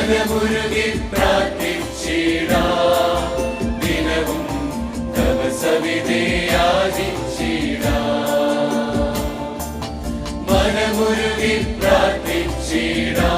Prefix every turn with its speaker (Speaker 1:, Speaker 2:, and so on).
Speaker 1: മനമുരുകി പ്രാർത്ഥിച്ചിട. ദിനവും തപസവിധേയാചിച്ചിടാ മനമുരുകി പ്രാർത്ഥിച്ചിടാ.